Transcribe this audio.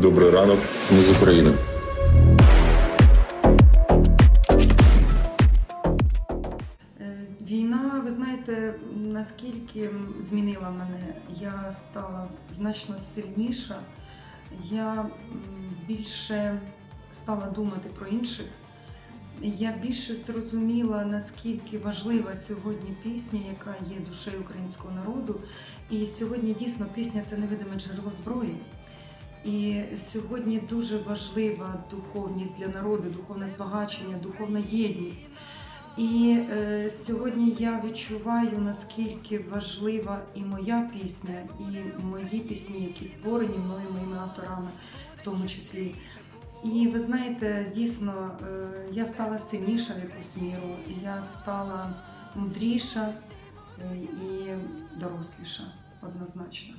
добрий ранок. Ми з України. Е, Війна, ви знаєте, наскільки змінила мене. Я стала значно сильніша, я більше стала думати про інших. Я більше зрозуміла, наскільки важлива сьогодні пісня, яка є душею українського народу. І сьогодні дійсно пісня це невидиме джерело зброї. І сьогодні дуже важлива духовність для народу, духовне збагачення, духовна єдність. І е, сьогодні я відчуваю, наскільки важлива і моя пісня, і мої пісні, які створені мною, моїми авторами, в тому числі. І ви знаєте, дійсно, е, я стала сильніша в якусь міру, я стала мудріша е, і доросліша однозначно.